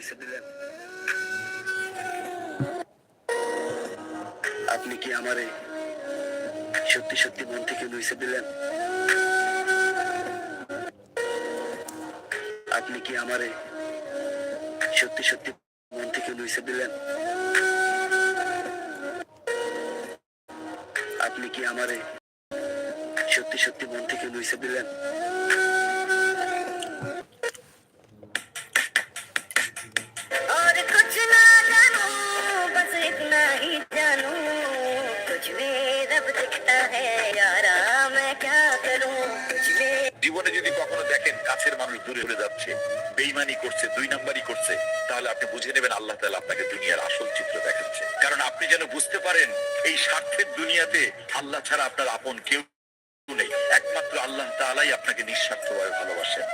নইসে দিলেন। আপনি কি আমারে সত্যি সত্যি মন থেকে নইসে দিলেন? আপনি কি আমারে সত্যি সত্যি মন থেকে নইসে দিলেন? আপনি কি আমারে সত্যি সত্যি মন থেকে নইসে দিলেন? যদি কখনো দেখেন কাছের মানুষ দূরে চলে যাচ্ছে বেইমানি করছে, দুই নাম্বারই করছে, তাহলে আপনি বুঝে নেবেন আল্লাহ তালা আপনাকে দুনিয়ার আসল চিত্র দেখাচ্ছে। কারণ আপনি যেন বুঝতে পারেন, এই স্বার্থের দুনিয়াতে আল্লাহ ছাড়া আপনার আপন কেউ নেই। একমাত্র আল্লাহ তালাই আপনাকে নিঃস্বার্থভাবে ভালোবাসেন।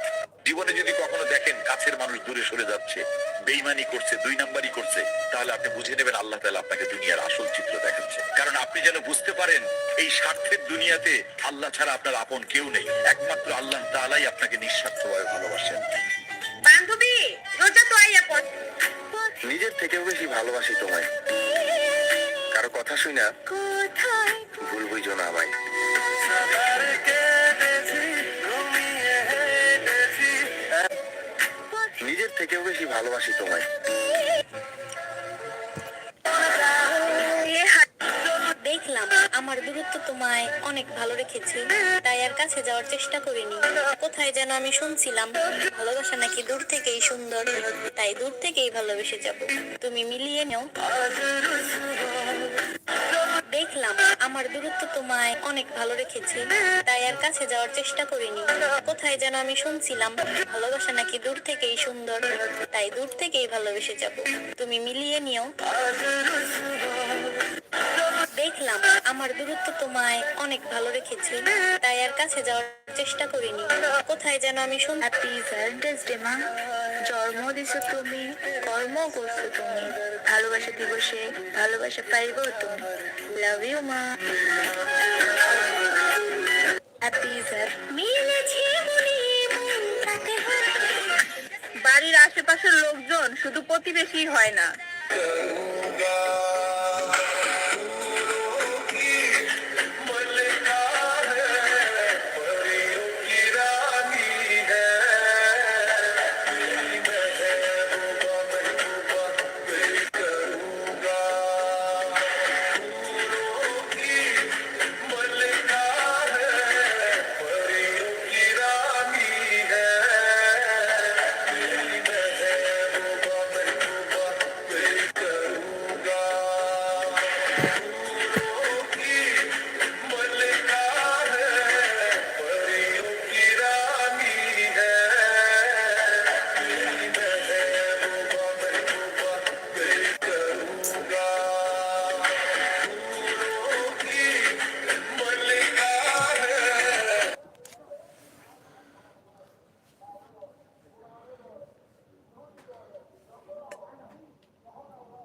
জীবনে যদি কখনো দেখেন কাছের মানুষ দূরে সরে যাচ্ছে বেইমানি করছে দুই নাম্বারই করছে তাহলে আপনি বুঝে নেবেন আল্লাহ তাআলা আপনাকে দুনিয়ার আসল চিত্র দেখাচ্ছে। কারণ আপনি যেন বুঝতে পারেন এই স্বার্থের দুনিয়াতে আল্লাহ ছাড়া আপনার আপন কেউ নেই। একমাত্র আল্লাহ তাআলাই আপনাকে নিঃস্বার্থভাবে ভালোবাসেন। বান্ধবী রোজা তো আইয়া নিজের থেকেও বেশি ভালোবাসি তোমায়। কারও কথা শুই না। কোথায় ভুল বুঝো না আমায়। নিজের থেকেও বেশি ভালোবাসি তোমায়। দেখলাম, আমার দূরত্ব তোমায় অনেক ভালো রেখেছি, তাই আর কাছে যাওয়ার চেষ্টা করিনি। কোথায় যেন আমি শুনছিলাম, ভালোবাসা নাকি দূর থেকেই সুন্দর, তাই দূর থেকেই ভালোবেসে যাব। তুমি মিলিয়ে নাও। দেখলাম, আমার দূরত্ব তোমায় অনেক ভালো রেখেছি, তাই আর কাছে যাওয়ার চেষ্টা করিনি। কোথায় যেন আমি শুনছিলাম, ভালোবাসা নাকি দূর থেকেই সুন্দর, তাই দূর থেকেই ভালোবেসে যাব। তুমি মিলিয়ে নিও। দেখলাম আমার দূরত্ব তোমায় অনেক ভালো রেখেছি তাই আর কাছে যাওয়ার চেষ্টা করিনি। কোথায় যেন আমি শুন হ্যাপি ভ্যালেন্টাইন্স ডে মা জন্ম দিছো তুমি কর্ম করছ তুমি। ভালোবাসা দিবসে ভালোবাসা পাইবো তুমি। লাভ ইউ মা হ্যাপি স্যার মিলেছে বাড়ির আশেপাশের লোকজন শুধু প্রতিবেশী হয় না।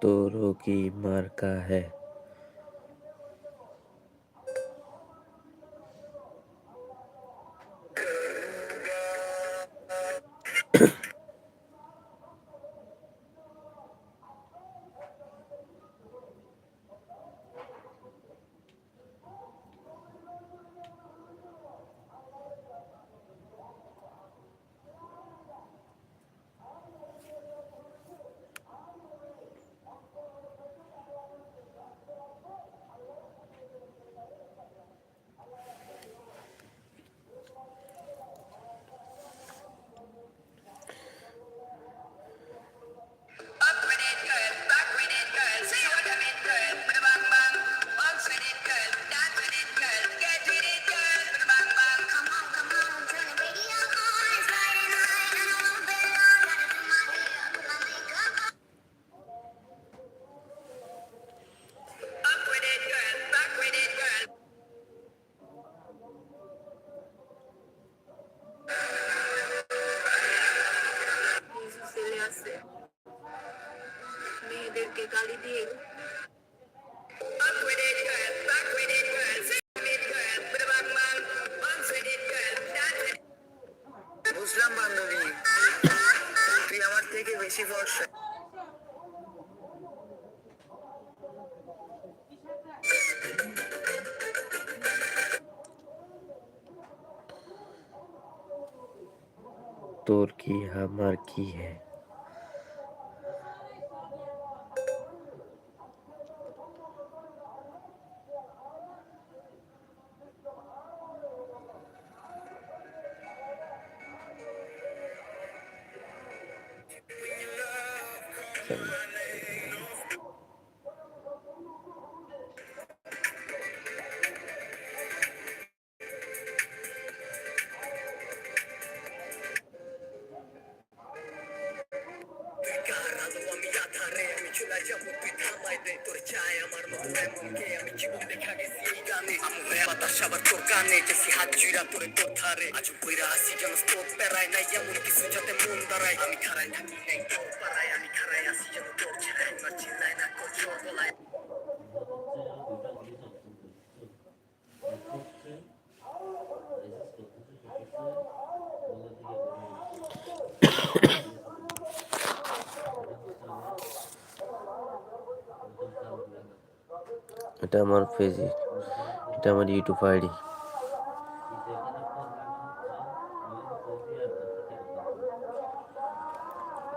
तोरों की मार्का है। বুঝলাম বান্ধবী। তুই আমার থেকে বেশি বেশি ভরসা। তোর কি আমার কি है Thanks. গেছি হাত জুড়া তোরে ধারে। আজ কইরা আসি যেন তোর পেরায় নাই, এমন কিছু যাতে মন দাঁড়ায়। আমি খারাই থাকি নাই, তোর পাড়ায় আমি খারাই আসি যেন তোর ছেড়ে আমার চিল্লায় না ছোট গলায় এটা আমার পেজে এটা আমার ইউটিউব আইডি এটা হচ্ছে আমার ইউটিউব আইডি এটা হচ্ছে আমার ইউটিউব আইডি সাথে ছেঁচড়া বলি রাত যদি সুপারসেট করে সেদিন সে- সেদিন থেকে পৃথিবী উম, দেখবে এক সাইড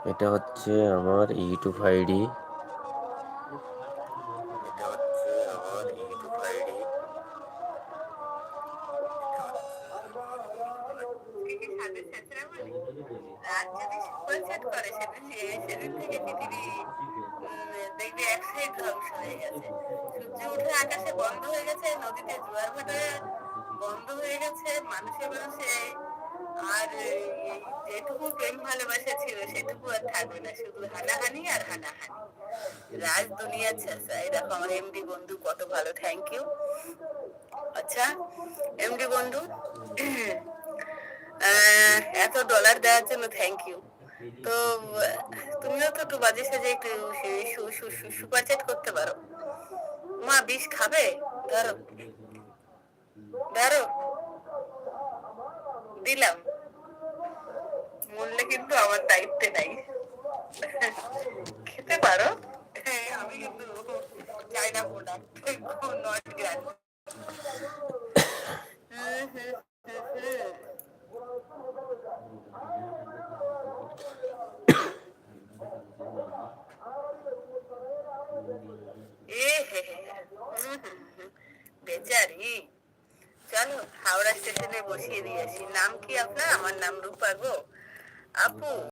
ধ্বংস হয়ে গেছে সূর্য উঠে আকাশে বন্ধ হয়ে গেছে নদীতে বন্ধ হয়ে গেছে মানুষে মানুষে আর যেটুকু প্রেম ভালোবাসা ছিল, সেটুকু আর থাকবে না, শুধু হানাহানি আর হানাহানি। রাজ দুনিয়া এই দেখো আমার এমডি বন্ধু, কত ভালো থ্যাংক ইউ আচ্ছা এমডি বন্ধু এত ডলার দেওয়ার জন্য থ্যাংক ইউ তো, তুমিও তো একটু বাজে সাজে একটু সুপার করতে পারো। মা, বিষ খাবে? ধরো। ধরো। দিলাম। মূল্যে কিন্তু আমার দায়িত্বে নাই। খেতে পারো। হ্যাঁ আমি কিন্তু প্রোডাক্ট নট। হুম হুম হুম। বেচারি। চলো হাওড়া স্টেশনে বসিয়ে দিয়েছি নাম কি আপনার? আমার নাম রূপা গো। Apu,